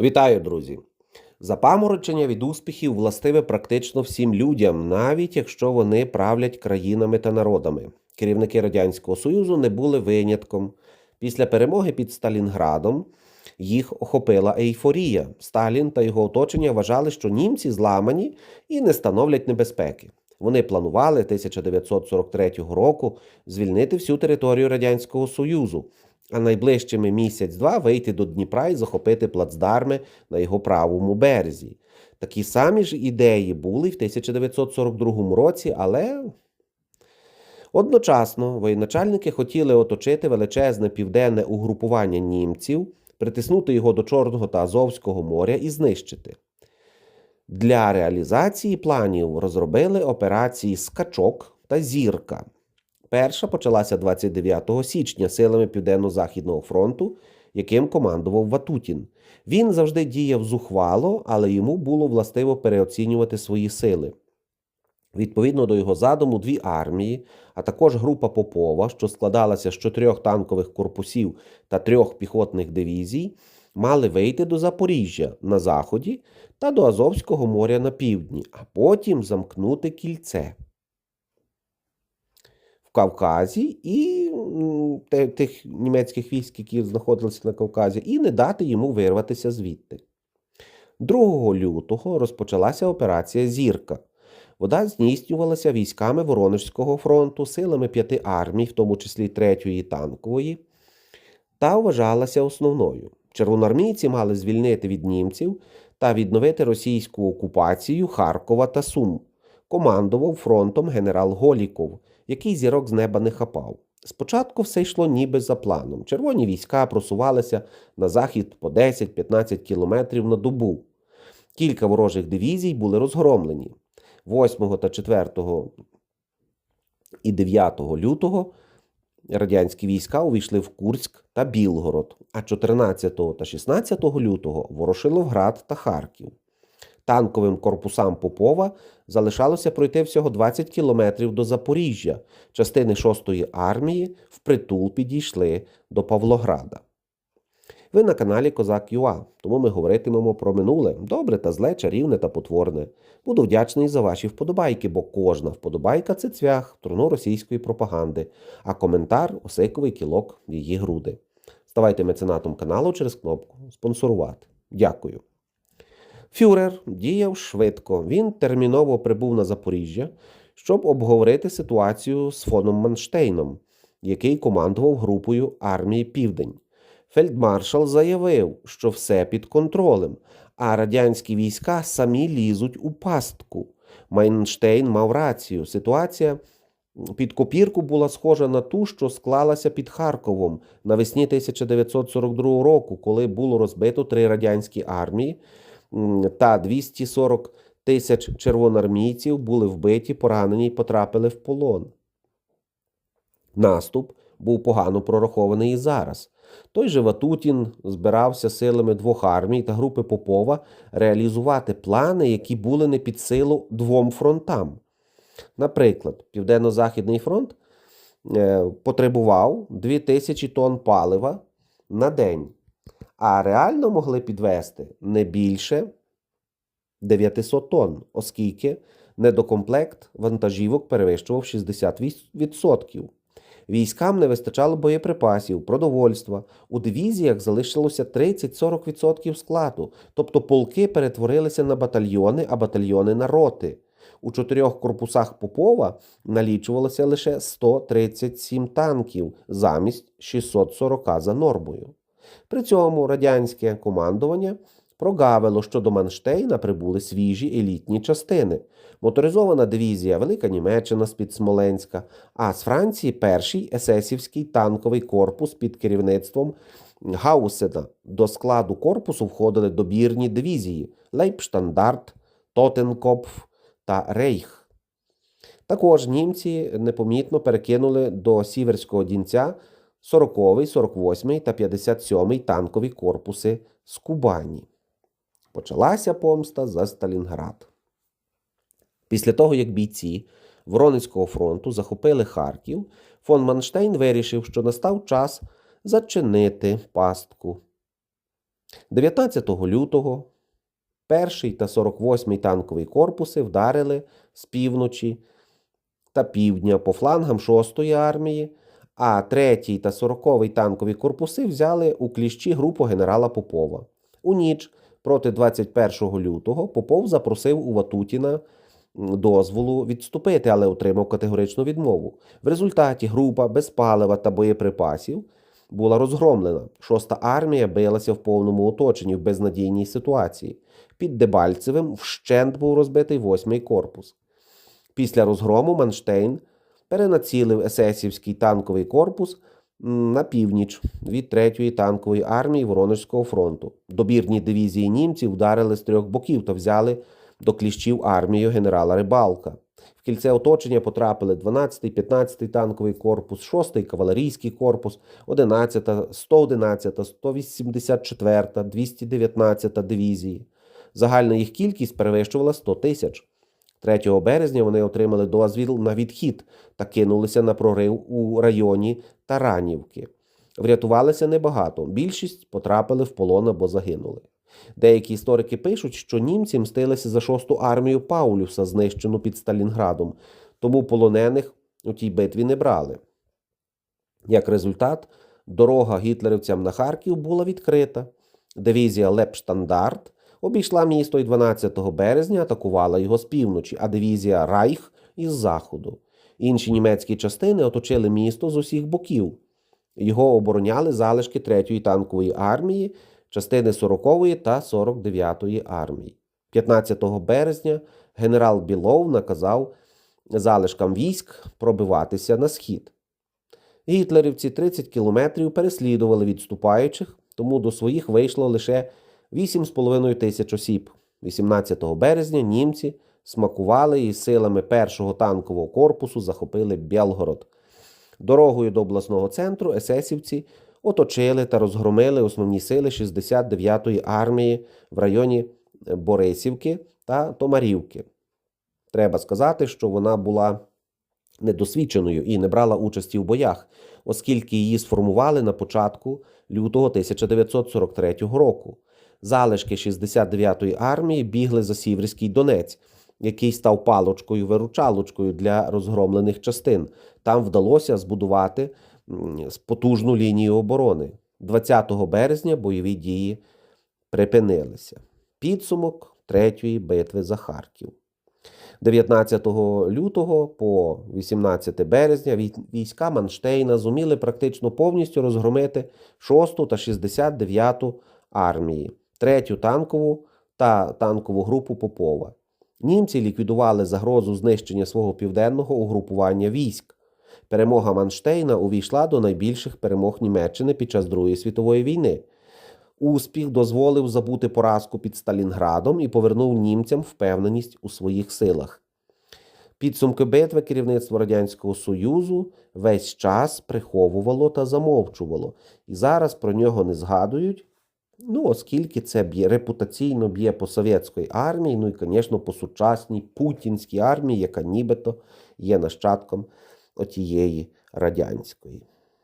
Вітаю, друзі! Запаморочення від успіхів властиве практично всім людям, навіть якщо вони правлять країнами та народами. Керівники Радянського Союзу не були винятком. Після перемоги під Сталінградом їх охопила ейфорія. Сталін та його оточення вважали, що німці зламані і не становлять небезпеки. Вони планували 1943 року звільнити всю територію Радянського Союзу, а найближчими місяць-два вийти до Дніпра і захопити плацдарми на його правому березі. Такі самі ж ідеї були в 1942 році, але одночасно воєначальники хотіли оточити величезне південне угрупування німців, притиснути його до Чорного та Азовського моря і знищити. Для реалізації планів розробили операції Скачок та Зірка. Перша почалася 29 січня силами Південно-Західного фронту, яким командував Ватутін. Він завжди діяв зухвало, але йому було властиво переоцінювати свої сили. Відповідно до його задуму, дві армії, а також група Попова, що складалася з чотирьох танкових корпусів та трьох піхотних дивізій, мали вийти до Запоріжжя на заході та до Азовського моря на півдні, а потім замкнути кільце Кавказі і тих німецьких військ, які знаходилися на Кавказі, і не дати йому вирватися звідти. 2 лютого розпочалася операція Зірка. Вода здійснювалася військами Воронежського фронту, силами п'яти армій, в тому числі третьої танкової, та вважалася основною. Червоноармійці мали звільнити від німців та відновити російську окупацію Харкова та Сум. Командував фронтом генерал Голіков, який зірок з неба не хапав. Спочатку все йшло ніби за планом. Червоні війська просувалися на захід по 10-15 кілометрів на добу. Кілька ворожих дивізій були розгромлені. 8 та 4 і 9 лютого радянські війська увійшли в Курськ та Білгород, а 14 та 16 лютого Ворошиловград та Харків. Танковим корпусам Попова залишалося пройти всього 20 кілометрів до Запоріжжя. Частини 6-ї армії впритул підійшли до Павлограда. Ви на каналі Козак ЮА, тому ми говоритимемо про минуле, добре та зле, чарівне та потворне. Буду вдячний за ваші вподобайки, бо кожна вподобайка це цвях, труно російської пропаганди, а коментар осиковий кілок її груди. Ставайте меценатом каналу через кнопку Спонсорувати. Дякую. Фюрер діяв швидко. Він терміново прибув на Запоріжжя, щоб обговорити ситуацію з фоном Манштейном, який командував групою армії Південь. Фельдмаршал заявив, що все під контролем, а радянські війська самі лізуть у пастку. Майнштейн мав рацію. Ситуація під копірку була схожа на ту, що склалася під Харковом навесні 1942 року, коли було розбито три радянські армії та 240 тисяч червоноармійців були вбиті, поранені і потрапили в полон. Наступ був погано прорахований і зараз. Той же Ватутін збирався силами двох армій та групи Попова реалізувати плани, які були не під силу двом фронтам. Наприклад, Південно-Західний фронт е, потребував 2000 тонн палива на день, а реально могли підвести не більше 900 тонн, оскільки недокомплект вантажівок перевищував 60%. Військам не вистачало боєприпасів, продовольства. У дивізіях залишилося 30-40% складу, тобто полки перетворилися на батальйони, а батальйони на роти. У чотирьох корпусах Попова налічувалося лише 137 танків замість 640 за нормою. При цьому радянське командування прогавило, що до Манштейна прибули свіжі елітні частини. Моторизована дивізія Велика Німеччина з-під Смоленська, а з Франції перший есесівський танковий корпус під керівництвом Гаусена. До складу корпусу входили добірні дивізії Лейпштандарт, Тотенкопф та Рейх. Також німці непомітно перекинули до Сіверського Дінця 40-й, 48-й та 57-й танкові корпуси з Кубані. Почалася помста за Сталінград. Після того, як бійці Воронезького фронту захопили Харків, фон Манштейн вирішив, що настав час зачинити пастку. 19 лютого перший та 48-й танковий корпуси вдарили з півночі та півдня по флангам 6-ї армії, а 3-й та 40-й танкові корпуси взяли у кліщі групу генерала Попова. У ніч проти 21 лютого Попов запросив у Ватутіна дозволу відступити, але отримав категоричну відмову. В результаті група без палива та боєприпасів була розгромлена. Шоста армія билася в повному оточенні в безнадійній ситуації. Під Дебальцевим вщент був розбитий восьмий корпус. Після розгрому Манштейн перенацілив есесівський танковий корпус на північ від 3-ї танкової армії Воронежського фронту. Добірні дивізії німців вдарили з трьох боків та взяли до кліщів армію генерала Рибалка. В кільце оточення потрапили 12-й, 15-й танковий корпус, 6-й кавалерійський корпус, 11-та, 111-та, 184-та, 219-та дивізії. Загальна їх кількість перевищувала 100 тисяч. 3 березня вони отримали дозвіл на відхід та кинулися на прорив у районі Таранівки. Врятувалися небагато, більшість потрапили в полон або загинули. Деякі історики пишуть, що німці мстилися за шосту армію Паулюса, знищену під Сталінградом, тому полонених у тій битві не брали. Як результат, дорога гітлерівцям на Харків була відкрита. Дивізія Лепштандарт обійшла місто і 12 березня атакувала його з півночі, а дивізія Райх із заходу. Інші німецькі частини оточили місто з усіх боків. Його обороняли залишки 3-ї танкової армії, частини 40-ї та 49-ї армії. 15 березня генерал Білов наказав залишкам військ пробиватися на схід. Гітлерівці 30 кілометрів переслідували відступаючих, тому до своїх вийшло лише 8,5 тисяч осіб. 18 березня німці смакували і силами першого танкового корпусу захопили Білгород. Дорогою до обласного центру есесівці оточили та розгромили основні сили 69-ї армії в районі Борисівки та Томарівки. Треба сказати, що вона була недосвідченою і не брала участі в боях, оскільки її сформували на початку лютого 1943 року. Залишки 69-ї армії бігли за Сіверський Донець, який став палочкою-виручалочкою для розгромлених частин. Там вдалося збудувати потужну лінію оборони. 20 березня бойові дії припинилися. Підсумок третьої битви за Харків. 19 лютого по 18 березня війська Манштейна зуміли практично повністю розгромити 6 та 69 армії, 3 танкову та танкову групу Попова. Німці ліквідували загрозу знищення свого південного угрупування військ. Перемога Манштейна увійшла до найбільших перемог Німеччини під час Другої світової війни. Успіх дозволив забути поразку під Сталінградом і повернув німцям впевненість у своїх силах. Підсумки битви керівництво Радянського Союзу весь час приховувало та замовчувало, і зараз про нього не згадують. Ну, оскільки це б'є репутаційно б'є по совєтській армії, ну і, звісно, по сучасній путінській армії, яка нібито є нащадком отієї радянської.